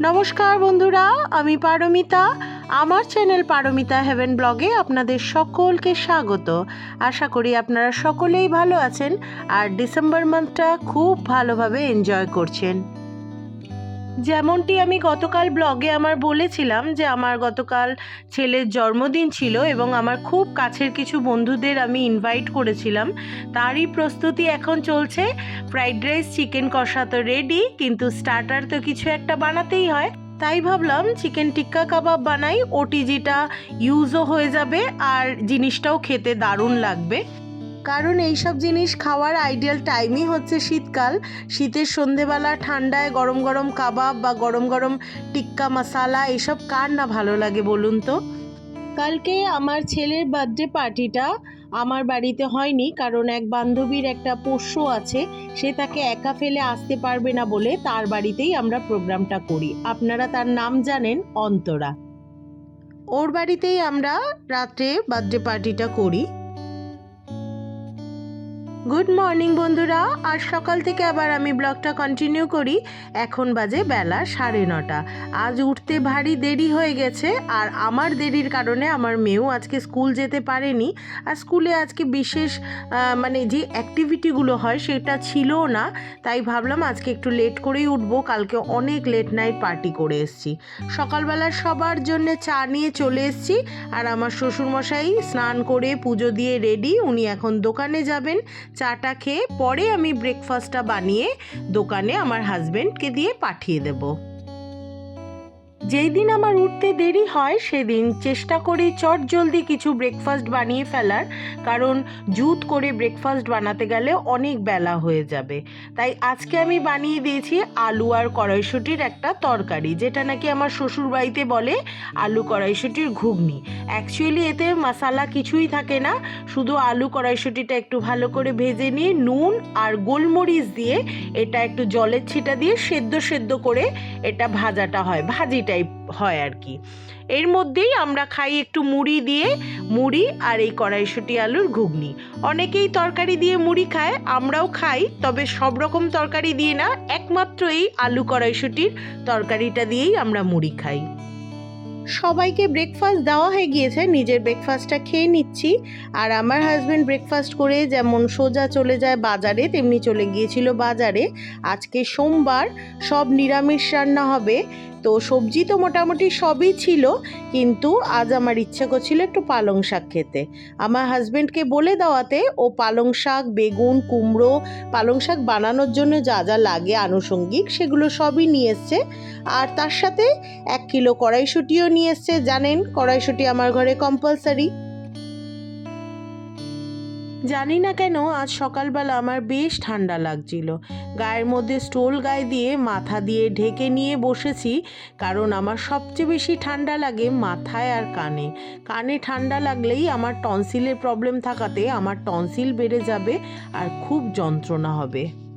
নমস্কার বন্ধুরা, আমি পারমিতা। আমার চ্যানেল পারমিতা হেভেন ব্লগে আপনাদের সকলকে স্বাগত। আশা করি আপনারা সকলেই ভালো আছেন আর ডিসেম্বর মান্থটা খুব ভালোভাবে এনজয় করছেন। যেমনটি আমি গতকাল ব্লগে আমার বলেছিলাম যে আমার গতকাল ছেলের জন্মদিন ছিল এবং আমার খুব কাছের কিছু বন্ধুদের আমি ইনভাইট করেছিলাম। তারই প্রস্তুতি এখন চলছে। ফ্রাইড রাইস চিকেন কষা তো রেডি কিন্তু স্টার্টার তো কিছু একটা বানাতেই হয়। তাই ভাবলাম চিকেন টিক্কা কাবাব বানাই। ওটিজিটা ইউজও হয়ে যাবে আর জিনিসটাও খেতে দারুণ লাগবে। কারণ এইসব জিনিস খাওয়ার আইডিয়াল টাইমই হচ্ছে শীতকাল। শীতের সন্ধেবেলা ঠান্ডায় গরম গরম কাবাব বা গরম গরম টিক্কা মশালা এসব কার না ভালো লাগে বলুন তো? কালকে আমার ছেলের বার্থডে পার্টিটা আমার বাড়িতে হয়নি, কারণ এক বান্ধবীর একটা পোষ্য আছে, সে তাকে একা ফেলে আসতে পারবে না বলে তার বাড়িতেই আমরা প্রোগ্রামটা করি। আপনারা তার নাম জানেন, অন্তরা। ওর বাড়িতেই আমরা রাত্রে বার্থডে পার্টিটা করি। গুড মর্নিং বন্ধুরা। আজ সকাল থেকে আবার আমি ব্লগটা কন্টিনিউ করি। এখন বাজে বেলা সাড়ে নটা। আজ উঠতে ভারী দেরি হয়ে গেছে, আর আমার দেরির কারণে আমার মেয়েও আজকে স্কুল যেতে পারেনি। আর স্কুলে আজকে বিশেষ মানে যে অ্যাক্টিভিটিগুলো হয় সেটা ছিলও না। তাই ভাবলাম আজকে একটু লেট করেই উঠবো। কালকে অনেক লেট নাইট পার্টি করে এসেছি। সকালবেলা সবার জন্য চা নিয়ে চলে এসেছি। আর আমার শ্বশুরমশাই স্নান করে পুজো দিয়ে রেডি উনি এখন দোকানে যাবেন। চাটা খেয়ে পরে আমি ব্রেকফাস্টটা বানিয়ে দোকানে আমার হাজব্যান্ডকে দিয়ে পাঠিয়ে দেব। যেই দিন আমার উঠতে দেরি হয়, সেদিন চেষ্টা করি চট জলদি কিছু ব্রেকফাস্ট বানিয়ে ফেলার, কারণ জুত করে ব্রেকফাস্ট বানাতে গেলে অনেক বেলা হয়ে যাবে। তাই আজকে আমি বানিয়ে দিয়েছি আলু আর কড়াইশুটির একটা তরকারি, যেটা নাকি আমার শ্বশুর বাড়িতে বলে আলু কড়াইশুটির ঘুগনি। অ্যাকচুয়ালি এতে মশালা কিছুই থাকে না, শুধু আলু কড়াইশুটিটা একটু ভালো করে ভেজে নিয়ে নুন আর গোলমরিচ দিয়ে এটা একটু জলের ছিটা দিয়ে সেদ্ধ সেদ্ধ করে এটা ভাজাটা হয় ভাজি টাইপ হয় আর কি। এর মধ্যেই আমরা খাই একটু মুড়ি দিয়ে, মুড়ি আর এই কড়াইশুটি আলুর ঘুগনি। অনেকেই তরকারি দিয়ে মুড়ি খায়, আমরাও খাই, তবে সব রকম তরকারি দিয়ে না, একমাত্র এই আলু কড়াইশুটির তরকারিটা দিয়েই আমরা মুড়ি খাই। সবাইকে ব্রেকফাস্ট দেওয়া হয়ে গিয়েছে। নিজের ব্রেকফাস্টটা খেয়ে নিচ্ছি। আর আমার হাজব্যান্ড ব্রেকফাস্ট করে যেমন সোজা চলে যায় বাজারে, তেমনি চলে গিয়েছিল বাজারে। আজকে সোমবার, সব নিরামিষ রান্না হবে। তো সবজি তো মোটামুটি সবই ছিল, কিন্তু আজ আমার ইচ্ছে করছিল একটু পালং শাক খেতে। আমার হাজব্যান্ডকে বলে দেওয়াতে ও পালং শাক, বেগুন, কুমড়ো, পালং শাক বানানোর জন্য যা যা লাগে আনুষঙ্গিক সেগুলো সবই নিয়ে এসছে। আর তার সাথে এক কিলো কড়াইশুটিও নিয়ে এসছে, জানেন? কড়াইশুটি আমার ঘরে কম্পালসারি জানি না কেন, আজ সকালবেলা আমার বেশ ঠান্ডা লাগছিল। গায়ের মধ্যে স্টোল গায়ে দিয়ে মাথা দিয়ে ঢেকে নিয়ে বসেছি, কারণ আমার সবচেয়ে বেশি ঠান্ডা লাগে মাথায় আর কানে। কানে ঠান্ডা লাগলেই আমার টনসিলের প্রবলেম থাকাতে আমার টনসিল বেড়ে যাবে আর খুব যন্ত্রণা হবে।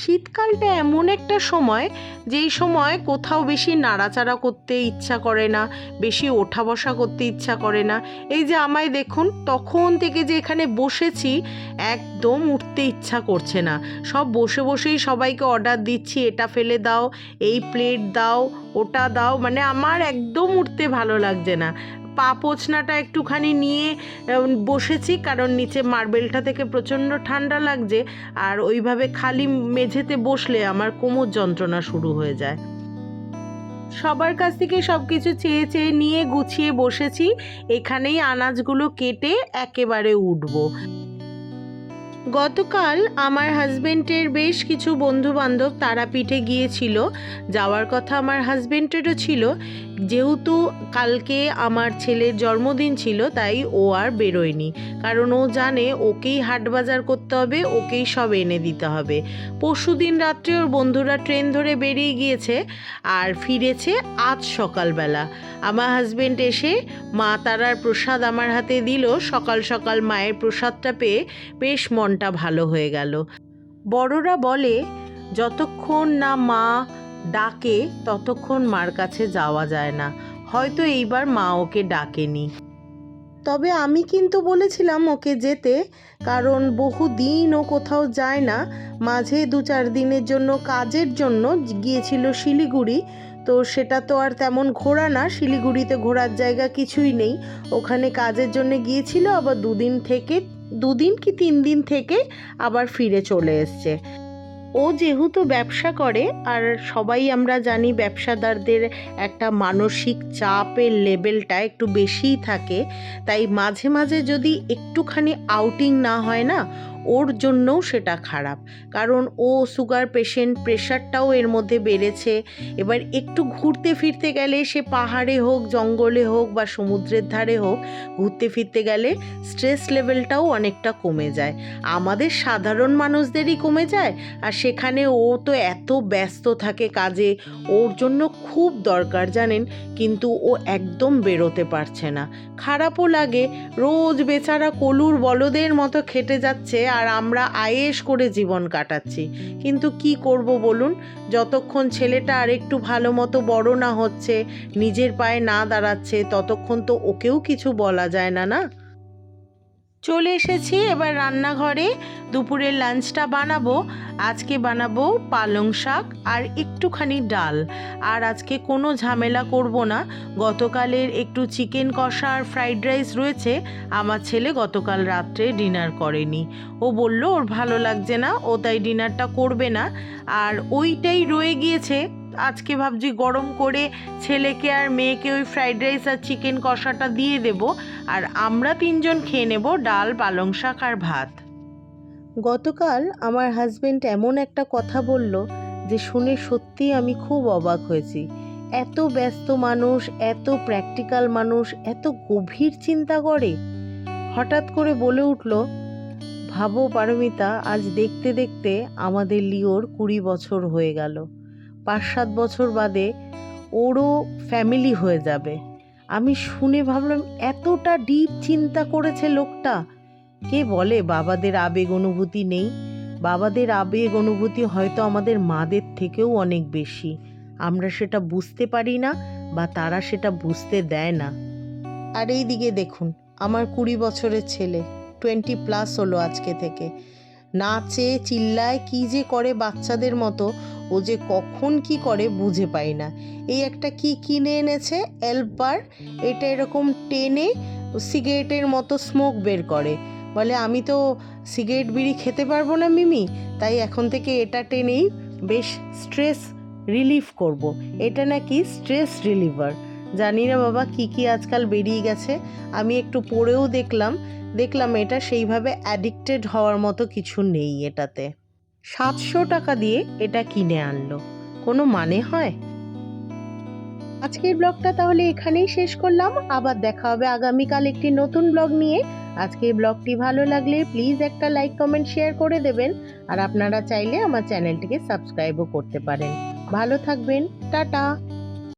শীতকালটা এমন একটা সময় যেই সময় কোথাও বেশি নাড়াচাড়া করতে ইচ্ছা করে না, বেশি ওঠা বসা করতে ইচ্ছা করে না। এই যে আমায় দেখুন, তখন থেকে যে এখানে বসেছি, একদম উঠতে ইচ্ছা করছে না। সব বসে বসেই সবাইকে অর্ডার দিচ্ছি, এটা ফেলে দাও, এই প্লেট দাও, ওটা দাও মানে আমার একদম উঠতে ভালো লাগছে না। পা পোছনাটা একটুখানি নিয়ে বসেছি, কারণ নিচে মার্বেলটা থেকে প্রচণ্ড ঠান্ডা লাগছে, আর ওইভাবে খালি মেঝেতে বসলে আমার কোমর যন্ত্রণা শুরু হয়ে যায়। সবার কাছ থেকে সব কিছু চেয়ে চেয়ে নিয়ে গুছিয়ে বসেছি, এখানেই আনাজগুলো কেটে একেবারে উঠবো। গতকাল আমার হাজবেন্ডের বেশ কিছু বন্ধু বান্ধব তারাপীঠে গিয়েছিল, যাওয়ার কথা আমার হাজবেন্ডেরও ছিল যেহেতু কালকে আমার ছেলের জন্মদিন ছিল, তাই ও আর বেরোয়নি। কারণ ও জানে ওকেই হাট বাজার করতে হবে, ওকেই সব এনে দিতে হবে। পরশু দিন রাত্রে ওর বন্ধুরা ট্রেন ধরে বেরিয়ে গিয়েছে আর ফিরেছে আজ সকালবেলা। আমার হাজবেন্ড এসে মা তারার প্রসাদ আমার হাতে দিল। সকাল সকাল মায়ের প্রসাদটা পেয়ে বেশ মনটা ভালো হয়ে গেল। বড়রা বলে, যতক্ষণ না মা ডাকে, ততক্ষণ মার কাছে যাওয়া যায় না। হয়তো এইবার মা ওকে ডাকেনি। তবে আমি কিন্তু বলেছিলাম ওকে যেতে, কারণ বহু দিন ও কোথাও যায় না। মাঝে দু চার দিনের জন্য কাজের জন্য গিয়েছিল শিলিগুড়ি। তো সেটা তো আর তেমন ঘোরা না, শিলিগুড়িতে ঘোরার জায়গা কিছুই নেই। ওখানে কাজের জন্য গিয়েছিল, আবার দুদিন থেকে, দুদিন কি তিন দিন থেকে আবার ফিরে চলে এসছে। ও যেহেতু ব্যবসা করে, আর সবাই আমরা জানি ব্যবসাদারদের একটা মানসিক চাপের লেভেলটা একটু বেশিই থাকে, তাই মাঝে মাঝে যদি একটুখানি আউটিং না হয় না ওর জন্যও সেটা খারাপ। কারণ ও সুগার পেশেন্ট প্রেশারটাও এর মধ্যে বেড়েছে। এবার একটু ঘুরতে ফিরতে গেলে সে পাহাড়ে হোক, জঙ্গলে হোক বা সমুদ্রের ধারে হোক, ঘুরতে ফিরতে গেলে স্ট্রেস লেভেলটাও অনেকটা কমে যায়। আমাদের সাধারণ মানুষদেরই কমে যায়। আর সেখানে ও তো এত ব্যস্ত থাকে কাজে, ওর জন্য খুব দরকার জানেন? কিন্তু ও একদম বেরোতে পারছে না। খারাপও লাগে। রোজ বেচারা কলুর বলদের মতো খেটে যাচ্ছে আর আমরা আয়েস করে জীবন কাটাচ্ছি। কিন্তু কি করব বলুন? যতক্ষণ ছেলেটা আর একটু ভালো মতো বড় না হচ্ছে, নিজের পায়ে না দাঁড়াচ্ছে, ততক্ষণ তো ওকেও কিছু বলা যায় না না? চলে এসেছি এবার রান্নাঘরে। দুপুরের লাঞ্চটা বানাবো, আজকে বানাবো পালং শাক আর একটুখানি ডাল। আর আজকে কোনো ঝামেলা করব না। গতকালের একটু চিকেন কষা আর ফ্রাইড রাইস রয়েছে। আমার ছেলে গতকাল রাত্রে ডিনার করেনি। ও বলল, ওর ভালো লাগছে না, ও তাই ডিনারটা করবে না। আর ওইটাই রয়ে গিয়েছে। আজকে ভাবছি গরম করে ছেলেকে আর মেয়েকে ওই ফ্রাইড রাইস আর চিকেন কষাটা দিয়ে দেব। আর আমরা তিনজন খেয়ে নেব ডাল, পালং শাক আর ভাত। গতকাল আমার হাজবেন্ড এমন একটা কথা বলল যে শুনে সত্যিই আমি খুব অবাক হয়েছি। এত ব্যস্ত মানুষ, এত প্র্যাকটিক্যাল মানুষ, এত গভীর চিন্তা করে। হঠাৎ করে বলে উঠল, ভাবো পারমিতা, আজ দেখতে দেখতে আমাদের লিওর কুড়ি বছর হয়ে গেল। পাঁচ সাত বছর বাদে ওরও ফ্যামিলি হয়ে যাবে। আমি শুনে ভাবলাম, এতটা ডিপ চিন্তা করেছে লোকটা। কে বলে বাবাদের আবেগ অনুভূতি নেই? বাবাদের আবেগ অনুভূতি হয়তো আমাদের মাদের থেকেও অনেক বেশি। আমরা সেটা বুঝতে পারি না বা তারা সেটা বুঝতে দেয় না। আর এই দিকে দেখুন, আমার কুড়ি বছরের ছেলে টোয়েন্টি প্লাস হলো আজকে থেকে। নাচে চিল্লায় কি যে করে বাচ্চাদের মতো, ও যে কখন কি করে বুঝে পাই না। এই একটা কি কিনে এনেছে? এলবার এটা এরকম টেনে সিগারেটের মতো স্মোক বের করে। বলে, আমি তো সিগারেট বিড়ি খেতে পারব না মিমি, তাই এখন থেকে এটা টেনেই বেশ স্ট্রেস রিলিফ করব। এটা নাকি স্ট্রেস রিলিভার। জানি না বাবা কি কি আজকাল বেরিয়ে গেছে। আমি একটু পড়েও দেখলাম দেখলাম এটা সেইভাবে অ্যাডিক্টেড হওয়ার মতো কিছু নেই এটাতে। সাতশো টাকা দিয়ে এটা কিনে আনলো। কোনো মানে হয়? আজকের ব্লগটা তাহলে এখানেই শেষ করলাম। আবার দেখা হবে আগামীকাল একটি নতুন ব্লগ নিয়ে। আজকের ব্লগটি ভালো লাগলে প্লিজ একটা লাইক কমেন্ট শেয়ার করে দেবেন। আর আপনারা চাইলে আমার চ্যানেলটিকে সাবস্ক্রাইবও করতে পারেন। ভালো থাকবেন। টাটা।